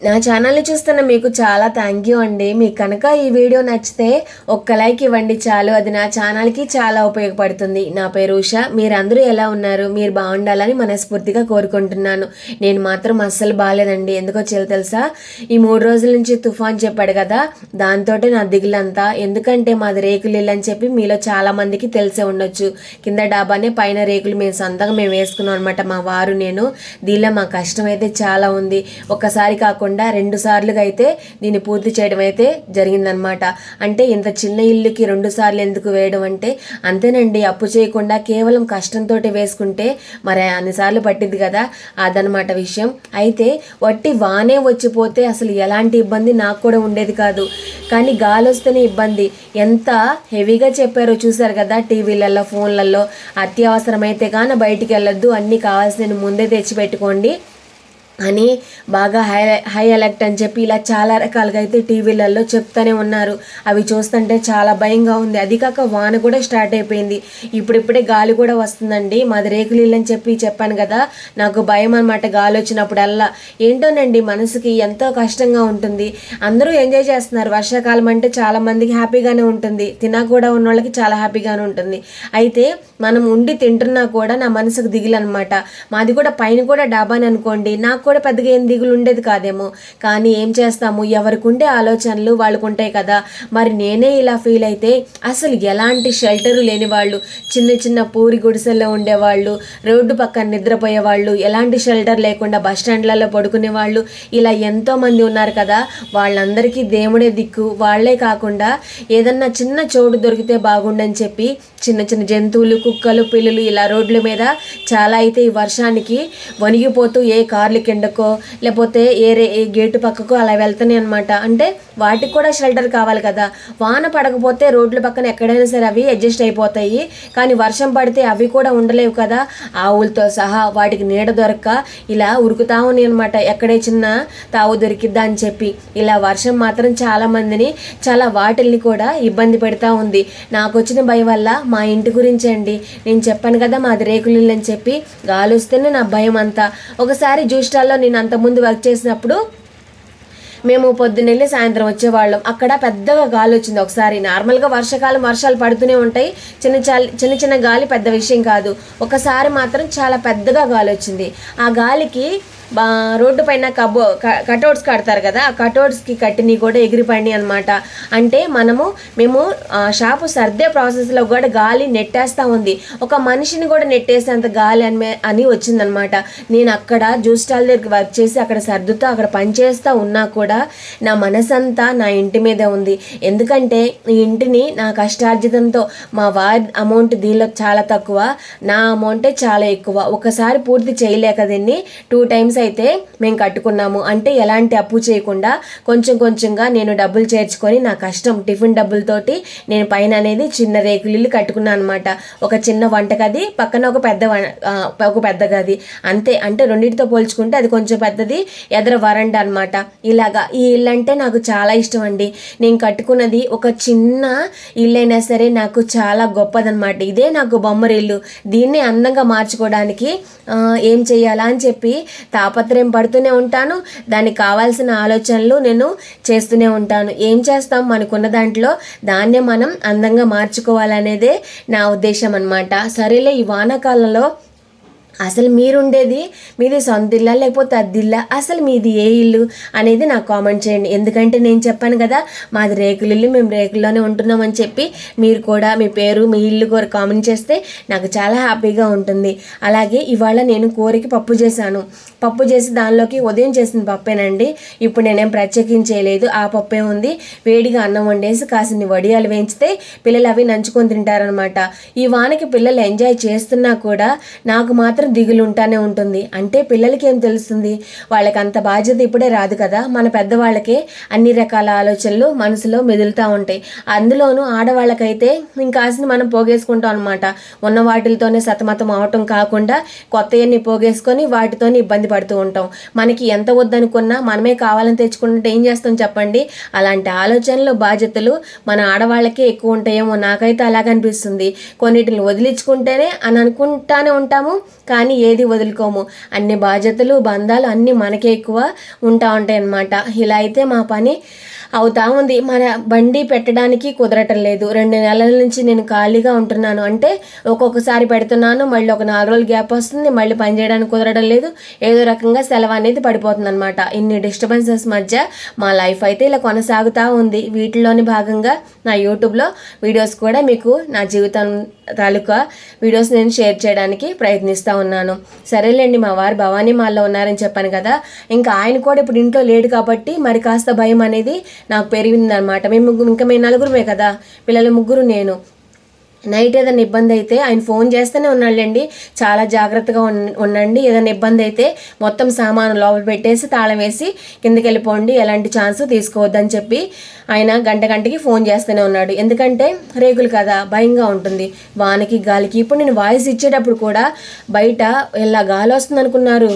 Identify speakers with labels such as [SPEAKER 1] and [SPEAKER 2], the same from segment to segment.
[SPEAKER 1] నా ఛానల్ని చూస్తున్న మీకు చాలా థ్యాంక్ యూ అండి. మీకు కనుక ఈ వీడియో నచ్చితే ఒక్క లైక్ ఇవ్వండి చాలు. అది నా ఛానల్కి చాలా ఉపయోగపడుతుంది. నా పేరు ఉష. మీరందరూ ఎలా ఉన్నారు? మీరు బాగుండాలని మనస్ఫూర్తిగా కోరుకుంటున్నాను. నేను మాత్రం అస్సలు బాగాలేదండి ఎందుకో చెల్లి తెలుసా? ఈ మూడు రోజుల నుంచి తుఫాన్ చెప్పాడు కదా. దాంతో నా దిగులంతా. ఎందుకంటే మాది రేకులు ఇల్లు అని చెప్పి మీలో చాలామందికి తెలిసే ఉండొచ్చు. కింద డాబానే పైన రేకులు మేము సొంతంగా మేము వేసుకున్నాం అనమాట మా వారు నేను. దీనిలో మా కష్టం అయితే చాలా ఉంది. ఒక్కసారి కాకుండా రెండు సార్లుగా అయితే దీన్ని పూర్తి చేయడం అయితే జరిగిందనమాట అంటే ఇంత చిన్న ఇల్లుకి రెండు సార్లు ఎందుకు వేయడం అంటే అంతేనండి అప్పు చేయకుండా కేవలం కష్టంతో వేసుకుంటే మరి అన్నిసార్లు పట్టింది కదా అదనమాట విషయం. అయితే వట్టి వానే వచ్చిపోతే అసలు ఎలాంటి ఇబ్బంది నాకు కూడా ఉండేది కాదు. కానీ గాలి వస్తేనే ఇబ్బంది. ఎంత హెవీగా చెప్పారో చూశారు కదా టీవీలలో ఫోన్లలో. అత్యవసరమైతే కానీ బయటికి వెళ్ళొద్దు అన్నీ కావాల్సిన ముందే తెచ్చిపెట్టుకోండి అని బాగా హై హై అలర్ట్ అని చెప్పి ఇలా చాలా రకాలుగా అయితే టీవీలలో చెప్తూనే ఉన్నారు. అవి చూస్తుంటే చాలా భయంగా ఉంది. అది కాక వాన కూడా స్టార్ట్ అయిపోయింది. ఇప్పుడిప్పుడే గాలి కూడా వస్తుందండి. మాది రేకులు ఇల్లు అని చెప్పి చెప్పాను కదా నాకు భయం అనమాట గాలి వచ్చినప్పుడల్లా. ఏంటోనండి మనసుకి ఎంతో కష్టంగా ఉంటుంది. అందరూ ఎంజాయ్ చేస్తున్నారు. వర్షాకాలం అంటే చాలామందికి హ్యాపీగానే ఉంటుంది. తినా కూడా ఉన్న వాళ్ళకి చాలా హ్యాపీగానే ఉంటుంది. అయితే మనం ఉండి తింటున్నా కూడా నా మనసుకు దిగులనమాట మాది కూడా పైన కూడా డాబాని అనుకోండి నాకు కూడా పెద్దగా ఏం దిగులు ఉండేది కాదేమో. కానీ ఏం చేస్తాము? ఎవరికి ఉండే ఆలోచనలు వాళ్ళకు ఉంటాయి కదా. మరి నేనే ఇలా ఫీల్ అయితే అసలు ఎలాంటి షెల్టరు లేని వాళ్ళు చిన్న చిన్న పూరి గుడిసెల్లో ఉండేవాళ్ళు రోడ్డు పక్కన నిద్రపోయే వాళ్ళు ఎలాంటి షెల్టర్ లేకుండా బస్ స్టాండ్లలో పడుకునే వాళ్ళు ఇలా ఎంతోమంది ఉన్నారు కదా. వాళ్ళందరికీ దేవుడే దిక్కు. వాళ్ళే కాకుండా ఏదన్నా చిన్న చోటు దొరికితే బాగుండని చెప్పి చిన్న చిన్న జంతువులు కుక్కలు పిల్లులు ఇలా రోడ్ల మీద చాలా అయితే ఈ వర్షానికి వణిగిపోతూ ఏ కార్లు కిందకో లేకపోతే ఏ ఏ గేటు పక్కకో అలా వెళ్తున్నాయి అనమాట అంటే వాటికి కూడా షెల్టర్ కావాలి కదా. వాన పడకపోతే రోడ్ల పక్కన ఎక్కడైనా సరే అవి అడ్జస్ట్ అయిపోతాయి. కానీ వర్షం పడితే అవి కూడా ఉండలేవు కదా. ఆవులతో సహా వాటికి నీడ దొరక్క ఇలా ఉరుకుతా ఉన్నాయి అనమాట ఎక్కడే చిన్న తావు దొరికిద్దా అని చెప్పి. ఇలా వర్షం మాత్రం చాలా మందిని చాలా వాటిల్ని కూడా ఇబ్బంది పెడతా ఉంది. నాకు వచ్చిన భయం వల్ల మా ఇంటి గురించి అండి. నేను చెప్పాను కదా మాది రేకులు అని చెప్పి గాలి వస్తేనే నా భయం అంతా. ఒకసారి జూస్టాల్లో నేను అంతకుముందు వర్క్ చేసినప్పుడు మేము పొద్దున్నెళ్ళి సాయంత్రం వచ్చేవాళ్ళం. అక్కడ పెద్దగా గాలి వచ్చింది ఒకసారి. నార్మల్గా వర్షాకాలం వర్షాలు పడుతూనే ఉంటాయి. చిన్న చాలి చిన్న చిన్న గాలి పెద్ద విషయం కాదు. ఒకసారి మాత్రం చాలా పెద్దగా గాలి వచ్చింది ఆ గాలికి రోడ్డు పైన కబో కటౌట్స్ కడతారు కదా ఆ కటౌట్స్కి కట్టినవి కూడా ఎగిరిపడి అనమాట అంటే మనము మేము ఆ షాపు సర్దే ప్రాసెస్లో కూడా గాలి నెట్టేస్తూ ఉంది. ఒక మనిషిని కూడా నెట్టేసేంత గాలి అని అని వచ్చిందనమాట నేను అక్కడ జ్యూస్ స్టాల్ దగ్గరికి వర్క్ చేసి అక్కడ సర్దుతూ అక్కడ పనిచేస్తూ ఉన్నా కూడా నా మనసంతా నా ఇంటి మీదే ఉంది. ఎందుకంటే ఈ ఇంటిని నా కష్టార్జితంతో మా వారి అమౌంట్ దీనిలో చాలా తక్కువ నా అమౌంటే చాలా ఎక్కువ. ఒకసారి పూర్తి చేయలేక దీన్ని టూ టైమ్స్ అయితే మేము కట్టుకున్నాము. అంటే ఎలాంటి అప్పు చేయకుండా కొంచెం కొంచెంగా నేను డబ్బులు చేర్చుకొని నా కష్టం టిఫిన్ డబ్బులతోటి నేను పైన అనేది చిన్న రేకులు ఇల్లు కట్టుకున్నాను అనమాట ఒక చిన్న వంటగది పక్కన ఒక పెద్ద ఒక పెద్ద గది. అంతే. అంటే రెండింటితో పోల్చుకుంటే అది కొంచెం పెద్దది ఎదర వరండా అనమాట ఇలాగా ఈ ఇల్లు అంటే నాకు చాలా ఇష్టం అండి. నేను కట్టుకున్నది ఒక చిన్న ఇల్లైనా సరే నాకు చాలా గొప్పదనమాట ఇదే నాకు బొమ్మరి ఇల్లు దీన్ని అందంగా మార్చుకోవడానికి ఏం చేయాలా అని చెప్పి తాపత్రయం పడుతూనే ఉంటాను. దానికి కావాల్సిన ఆలోచనలు నేను చేస్తూనే ఉంటాను. ఏం చేస్తాం? మనకున్న దాంట్లో దాన్నే మనం అందంగా మార్చుకోవాలనేదే నా ఉద్దేశం అనమాట సరేలే ఈ వానాకాలంలో అసలు మీరుండేది? మీది సొంత ఇల్లా లేకపోతే అద్దిల్లా అసలు మీది ఏ ఇల్లు? అనేది నాకు కామెంట్ చేయండి. ఎందుకంటే నేను చెప్పాను కదా మాది రేకుల ఇల్లు మేము రేకుల్లోనే ఉంటున్నామని చెప్పి మీరు కూడా మీ పేరు మీ ఇల్లు కూడా కామెంట్ చేస్తే నాకు చాలా హ్యాపీగా ఉంటుంది. అలాగే ఇవాళ నేను కూరకి పప్పు చేశాను. పప్పు చేసి దానిలోకి ఉదయం చేసిన పప్పేనండి. ఇప్పుడు నేనేం ప్రత్యేకించేయలేదు. ఆ పప్పే ఉంది. వేడిగా అన్నం వండేసి కాసిన్ని వడియాలు వేయించితే పిల్లలు అవి నంచుకొని తింటారనమాట ఈ వానకి పిల్లలు ఎంజాయ్ చేస్తున్నా కూడా నాకు మాత్రం దిగులు ఉంటానే ఉంటుంది. అంటే పిల్లలకి ఏం తెలుస్తుంది? వాళ్ళకి అంత బాధ్యత ఇప్పుడే రాదు కదా. మన పెద్దవాళ్ళకే అన్ని రకాల ఆలోచనలు మనసులో మెదులుతూ ఉంటాయి. అందులోనూ ఆడవాళ్ళకైతే ఇంకాసిన మనం పోగేసుకుంటాం అనమాట ఉన్న వాటితోనే సతమతం అవటం కాకుండా కొత్తవన్నీ పోగేసుకొని వాటితోనే ఇబ్బంది పడుతూ ఉంటాం. మనకి ఎంత వద్దనుకున్నా మనమే కావాలని తెచ్చుకుంటే ఏం చేస్తాం చెప్పండి? అలాంటి ఆలోచనలు బాధ్యతలు మన ఆడవాళ్ళకే ఎక్కువ ఉంటాయేమో. నాకైతే అలాగ అనిపిస్తుంది. కొన్నిటిని వదిలించుకుంటేనే అని అనుకుంటానే ఉంటాము కానీ ఏది వదులుకోము. అన్ని బాధ్యతలు బంధాలు అన్నీ మనకే ఎక్కువ ఉంటా ఉంటాయి అన్నమాట. ఇలా అయితే మా పని అవుతా ఉంది. మన బండి పెట్టడానికి కుదరటం లేదు. రెండు నెలల నుంచి నేను ఖాళీగా ఉంటున్నాను. అంటే ఒక్కొక్కసారి పెడుతున్నాను మళ్ళీ ఒక నాలుగు రోజులు గ్యాప్ వస్తుంది మళ్ళీ పని చేయడానికి కుదరడం లేదు. ఏదో ఏదో రకంగా సెలవు అనేది పడిపోతుంది అనమాట ఇన్ని డిస్టర్బెన్సెస్ మధ్య మా లైఫ్ అయితే ఇలా కొనసాగుతూ ఉంది. వీటిలోని భాగంగా నా యూట్యూబ్లో వీడియోస్ కూడా మీకు నా జీవితం తాలూకా వీడియోస్ నేను షేర్ చేయడానికి ప్రయత్నిస్తూ ఉన్నాను. సరేలేండి మా వారు భవానీ మాల్లో ఉన్నారని చెప్పాను కదా. ఇంకా ఆయన కూడా ఇప్పుడు ఇంట్లో లేడు కాబట్టి మరి కాస్త భయం అనేది నాకు పెరిగిందనమాట మేము ముగ్గురు ఇంకా మేము నలుగురమే కదా. పిల్లలు ముగ్గురు నేను. నైట్ ఏదైనా ఇబ్బంది అయితే ఆయన ఫోన్ చేస్తూనే ఉన్నాళ్ళండి చాలా జాగ్రత్తగా ఉన్- ఉండండి. ఏదైనా ఇబ్బంది అయితే మొత్తం సామాను లోపల పెట్టేసి తాళం వేసి కిందకి వెళ్ళిపోండి. ఎలాంటి ఛాన్స్ తీసుకోవద్దని చెప్పి ఆయన గంట గంటకి ఫోన్ చేస్తూనే ఉన్నాడు. ఎందుకంటే రేకులు కదా భయంగా ఉంటుంది. వానకి గాలికి. ఇప్పుడు నేను వాయిస్ ఇచ్చేటప్పుడు కూడా బయట ఇలా గాలి వస్తుంది అనుకున్నారు.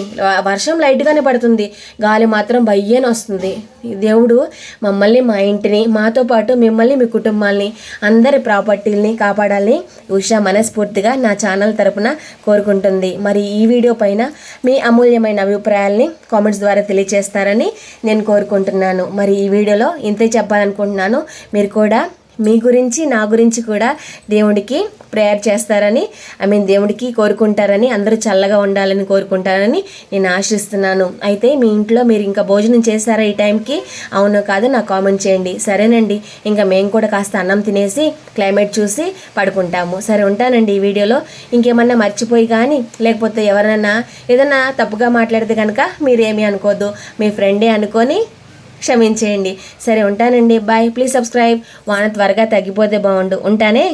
[SPEAKER 1] వర్షం లైట్గానే పడుతుంది. గాలి మాత్రం భయ్యేన వస్తుంది. దేవుడు మమ్మల్ని మా ఇంటిని మాతో పాటు మిమ్మల్ని మీ కుటుంబాల్ని అందరి ప్రాపర్టీల్ని ఉండాలి. ఉష మనస్ఫూర్తిగా నా ఛానల్ తరపున కోరుకుంటుంది. మరి ఈ వీడియో పైన మీ అమూల్యమైన అభిప్రాయాల్ని కామెంట్స్ ద్వారా తెలియజేస్తారని నేను కోరుకుంటున్నాను. మరి ఈ వీడియోలో ఇంతే చెప్పాలనుకుంటున్నాను. మీరు కూడా మీ గురించి నా గురించి కూడా దేవుడికి ప్రేయర్ చేస్తారని ఐ మీన్ దేవుడికి కోరుకుంటారని అందరూ చల్లగా ఉండాలని కోరుకుంటారని నేను ఆశిస్తున్నాను. అయితే మీ ఇంట్లో మీరు ఇంకా భోజనం చేస్తారా ఈ టైంకి? అవునో కాదో నాకు కామెంట్ చేయండి. సరేనండి. ఇంకా మేము కూడా కాస్త అన్నం తినేసి క్లైమేట్ చూసి పడుకుంటాము. సరే ఉంటానండి ఈ వీడియోలో. ఇంకేమన్నా మర్చిపోయి కానీ లేకపోతే ఎవరైనా ఏదైనా తప్పుగా మాట్లాడితే కనుక మీరేమీ అనుకోద్దు. మీ ఫ్రెండే అనుకొని క్షమించేయండి. సరే ఉంటానండి. బాయ్. Please subscribe. వాన త్వరగా తగ్గిపోతే బాగుండు. ఉంటానే?